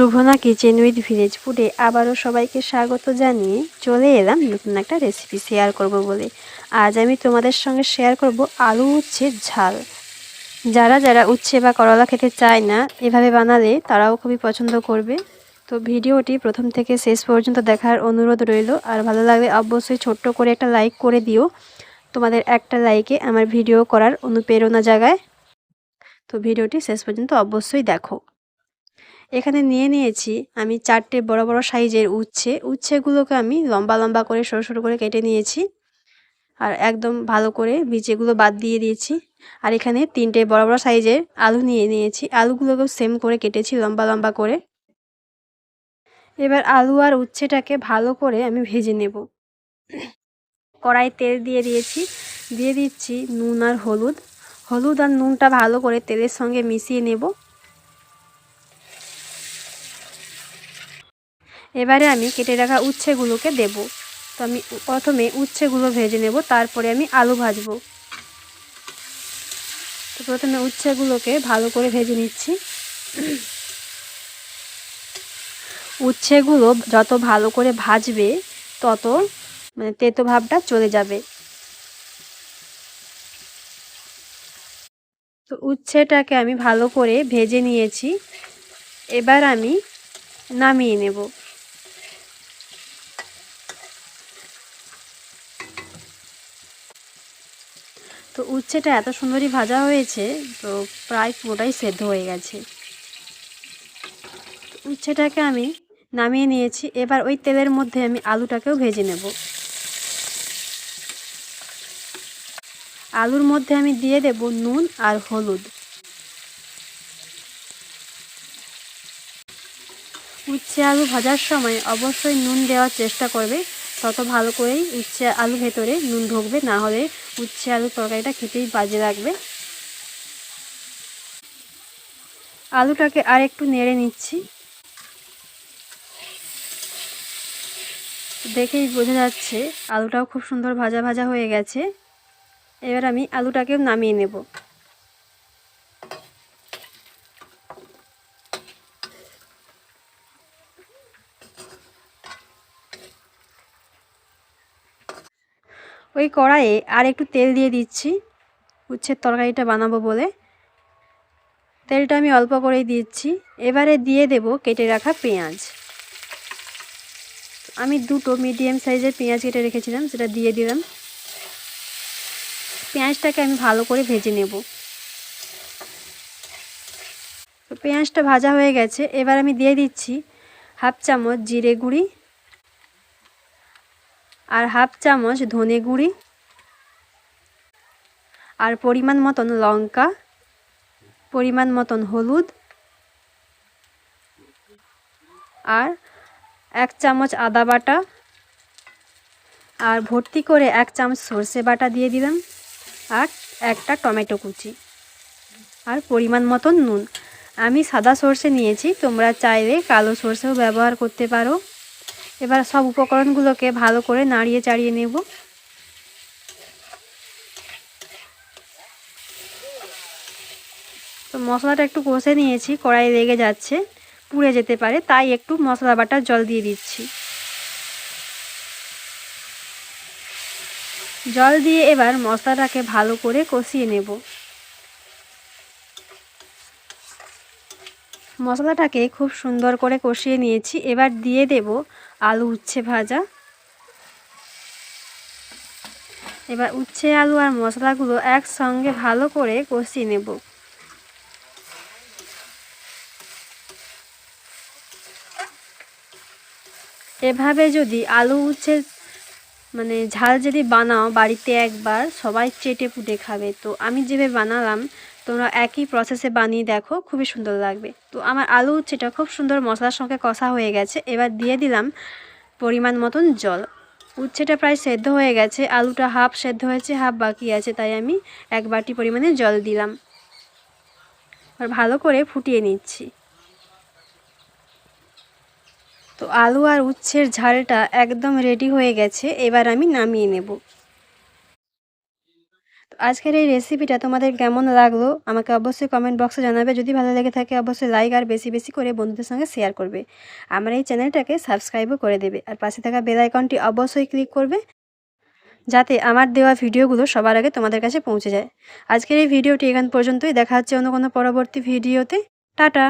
Shubhna kitchen with village ফুডে আবারও সবাইকে স্বাগত জানিয়ে চলে এলাম নতুন একটা রেসিপি শেয়ার করব বলে। আজ আমি তোমাদের সঙ্গে শেয়ার করব আলু উচ্ছের ঝাল। যারা যারা উচ্ছে বা করলা খেতে চায় না, এভাবে বানালে তারাও খুবই পছন্দ করবে। তো ভিডিওটি প্রথম থেকে শেষ পর্যন্ত দেখার অনুরোধ রইল। আর ভালো লাগলে অবশ্যই ছোট্ট করে একটা লাইক করে দিও। তোমাদের একটা লাইকে আমার ভিডিও করার অনুপ্রেরণা জাগায়। তো ভিডিওটি শেষ পর্যন্ত অবশ্যই দেখো। এখানে নিয়ে নিয়েছি আমি চারটে বড় বড় সাইজের উচ্ছে। উচ্ছেগুলোকে আমি লম্বা লম্বা করে সরু সরু করে কেটে নিয়েছি। আর একদম ভালো করে বীজেগুলো বাদ দিয়ে দিয়েছি। আর এখানে তিনটে বড় বড় সাইজের আলু নিয়ে নিয়েছি। আলুগুলোকেও সেম করে কেটেছি লম্বা লম্বা করে। এবার আলু আর উচ্ছেটাকে ভালো করে আমি ভেজে নেব। কড়াই তেল দিয়ে দিয়েছি। দিয়ে দিচ্ছি নুন আর হলুদ। হলুদ আর নুনটা ভালো করে তেলের সঙ্গে মিশিয়ে নেব। এবারে আমি কেটে রাখা উচ্ছেগুলোকে দেব। তো আমি প্রথমে উচ্ছেগুলো ভেজে নেব, তারপরে আমি আলু ভাজবো। তো প্রথমে উচ্ছেগুলোকে ভালো করে ভেজে নিচ্ছি। উচ্ছেগুলো যত ভালো করে ভাজবে, তত মানে তেতো ভাবটা চলে যাবে। তো উচ্ছেটাকে আমি ভালো করে ভেজে নিয়েছি। এবার আমি নামিয়ে নেব। তো উচ্ছেটা এত সুন্দরই ভাজা হয়েছে, তো প্রায় পুরোটাই সেদ্ধ হয়ে গেছে। উচ্ছেটাকে আমি নামিয়ে নিয়েছি, এবার ওই তেলের মধ্যে আমি আলুটাকেও ভেজে নেব। আলুর মধ্যে আমি দিয়ে দেব নুন আর হলুদ। উচ্ছে আলু ভাজার সময় অবশ্যই নুন দেওয়ার চেষ্টা করবে তত ভালো করেই উচ্ছে আলু ভেতরে নুন ঢুকবে, না হলে উচ্ছে আলু তরকারিটা খেতেই বাজে লাগবে। আলুটাকে আর একটু নেড়ে নিচ্ছি। দেখেই বোঝা যাচ্ছে আলুটাও খুব সুন্দর ভাজা ভাজা হয়ে গেছে। এবার আমি আলুটাকেও নামিয়ে নেব। ওই কড়াইয়ে আর একটু তেল দিয়ে দিচ্ছি। উচ্ছের তরকারিটা বানাবো বলে। তেলটা আমি অল্প করেই দিচ্ছি। এবারে দিয়ে দেব কেটে রাখা পেঁয়াজ। আমি দুটো মিডিয়াম সাইজের পেঁয়াজ কেটে রেখেছিলাম, সেটা দিয়ে দিলাম। পেঁয়াজটাকে আমি ভালো করে ভেজে নেব। পেঁয়াজটা ভাজা হয়ে গেছে। এবার আমি দিয়ে দিচ্ছি হাফ চামচ জিরে গুঁড়ি। আর হাফ চামচ ধনে গুঁড়ি আর পরিমাণ মতন লঙ্কা, পরিমাণ মতন হলুদ আর এক চামচ আদা বাটা আর ভর্তি করে এক চামচ সর্ষে বাটা দিয়ে দিলাম আর একটা টমেটো কুচি আর পরিমাণ মতন নুন। আমি সাদা সর্ষে নিয়েছি, তোমরা চাইলে কালো সর্ষেও ব্যবহার করতে পারো। এবার সব উপকরণগুলোকে ভালো করে নাড়িয়ে চাড়িয়ে নেব। তো মশলাটা একটু কষে নিয়েছি, কড়াই লেগে যাচ্ছে, পুড়ে যেতে পারে, তাই একটু মশলা বাটা জল দিয়ে দিচ্ছি। জল দিয়ে এবার মশলাটাকে ভালো করে কষিয়ে নেব। মশলাটাকে খুব সুন্দর করে কষিয়ে নিয়েছি, এবার দিয়ে দেব আলু উচ্ছে ভাজা। এবার উচ্ছে, আলু আর মশলাগুলো একসঙ্গে ভালো করে কষিয়ে নেব। এভাবে যদি আলু উচ্ছে মানে ঝাল যদি বানাও বাড়িতে একবার, সবাই চেটে পুটে খাবে। তো আমি যেভাবে বানালাম তোমরা একই প্রসেসে বানিয়ে দেখো, খুবই সুন্দর লাগবে। তো আমার আলু উচ্ছেটা খুব সুন্দর মশলার সঙ্গে কষা হয়ে গেছে। এবার দিয়ে দিলাম পরিমাণ মতন জল। উচ্ছেটা প্রায় সেদ্ধ হয়ে গেছে, আলুটা হাফ সেদ্ধ হয়েছে হাফ বাকি আছে, তাই আমি এক বাটি পরিমাণে জল দিলাম। আর ভালো করে ফুটিয়ে নিচ্ছি। তো আলু আর উচ্ছের ঝালটা একদম রেডি হয়ে গেছে, এবার আমি নামিয়ে নেব। আজকের এই রেসিপিটা তোমাদের কেমন লাগল, আমাকে অবশ্যই কমেন্ট বক্সে জানাবে। যদি ভালো লেগে থাকে, অবশ্যই লাইক আর বেশি বেশি করে বন্ধুদের সঙ্গে শেয়ার করবে। আমার এই চ্যানেলটাকে সাবস্ক্রাইবও করে দেবে। আর পাশে থাকা বেল আইকনটি অবশ্যই ক্লিক করবে, যাতে আমার দেওয়া ভিডিওগুলো সবার আগে তোমাদের কাছে পৌঁছে যায়। আজকের এই ভিডিওটি এখান পর্যন্তই। দেখা হচ্ছে অন্য কোনো পরবর্তী ভিডিওতে টাটা!